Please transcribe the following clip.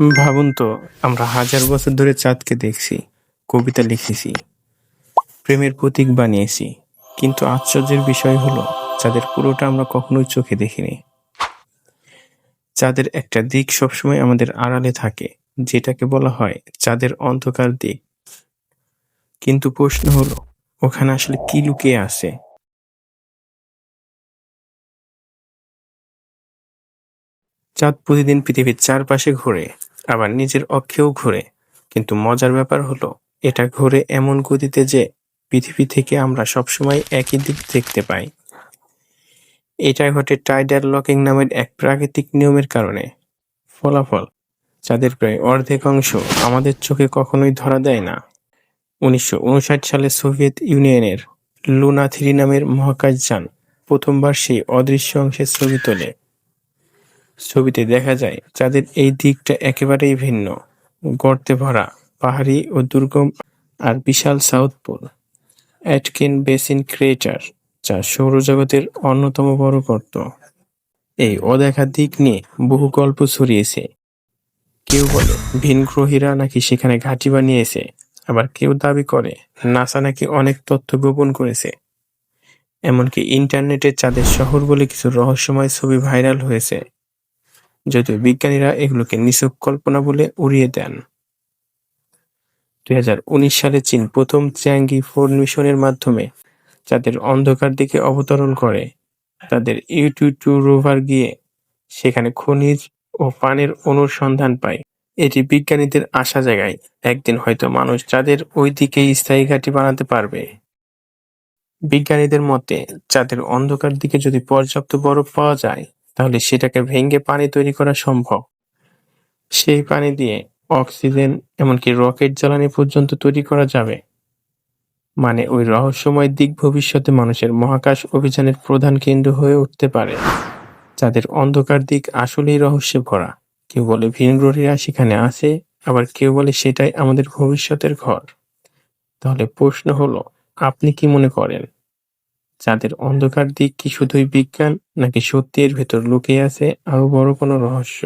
ভাবুন তো, আমরা হাজার বছর ধরে চাঁদকে দেখছি, কবিতা লিখেছি, প্রেমের প্রতীক বানিয়েছি, কিন্তু আশ্চর্যের বিষয় হলো, চাঁদের পুরোটা আমরা কখনোই চোখে দেখিনি। চাঁদের একটা দিক সবসময় আমাদের আড়ালে থাকে, যেটাকে বলা হয় চাঁদের অন্ধকার দিক। কিন্তু প্রশ্ন হলো, ওখানে আসলে কি লুকিয়ে আছে? চাঁদ প্রতিদিন পৃথিবীর চারপাশে ঘোরে আবার নিজের অক্ষেও ঘোরে। কিন্তু মজার ব্যাপার হলো, এটা ঘোরে এমন গতিতে যে পৃথিবী থেকে আমরা সবসময় একই দিক দেখতে পাই। এটা ঘটে টাইডাল লকিং নামের এক প্রাকৃতিক নিয়মের কারণে। ফলাফল চাঁদের প্রায় অর্ধেক অংশ আমাদের চোখে কখনোই ধরা দেয় না। উনিশশো উনষাট সালে সোভিয়েত ইউনিয়নের লুনা থ্রি নামের মহাকাশ যান প্রথমবার সেই অদৃশ্য অংশের ছবি তোলে। ছবিতে দেখা যায় চাঁদের এই দিকটা একেবারেই ভিন্ন। গর্তে ভরা পাহাড়ি ও দুর্গম আর বিশাল south pole. Aitken basin crater, যা সৌরজগতের অন্যতম বড় গর্ত। এই অদেখা দিক নিয়ে বহু গল্প ছড়িয়েছে। কেউ বলে ভিন ভিনগ্রহীরা নাকি সেখানে ঘাঁটি বানিয়েছে, আবার কেউ দাবি করে নাসা নাকি অনেক তথ্য গোপন করেছে। এমনকি ইন্টারনেটে চাঁদের শহর বলে কিছু রহস্যময় ছবি ভাইরাল হয়েছে। যদিও বিজ্ঞানীরা এগুলোকে নিছক কল্পনা বলে উড়িয়ে দেন। দুই হাজার উনিশ সালে চীন প্রথম চ্যাঙ্গি ফোর মিশনের মাধ্যমে চাঁদের অন্ধকার দিকে অবতরণ করে। তাদের ইউটিউ টু রোভার গিয়ে সেখানে খনিজ ও পানির অনুসন্ধান পায়। এটি বিজ্ঞানীদের আশা জায়গায় একদিন হয়তো মানুষ চাঁদের ওই দিকেই স্থায়ী ঘাঁটি বানাতে পারবে। বিজ্ঞানীদের মতে চাঁদের অন্ধকার দিকে যদি পর্যাপ্ত বরফ পাওয়া যায় তাহলে সেটাকে ভেঙে পানি তৈরি করা সম্ভব। সেই পানি দিয়ে অক্সিজেন, এমনকি রকেট জ্বালানি পর্যন্ত তৈরি করা যাবে। মানে ওই রহস্যময় দিক ভবিষ্যতে মানুষের মহাকাশ অভিযানের প্রধান কেন্দ্র হয়ে উঠতে পারে। যাদের অন্ধকার দিক আসলেই রহস্যে ভরা। কেউ বলে ভিনগ্রহীরা সেখানে আছে, আবার কেউ বলে সেটাই আমাদের ভবিষ্যতের ঘর। তাহলে প্রশ্ন হলো, আপনি কি মনে করেন? যাদের অন্ধকার দিক কি শুধুই বিজ্ঞান, নাকি সত্যের ভেতর লুকিয়ে আছে আরও বড় কোনো রহস্য?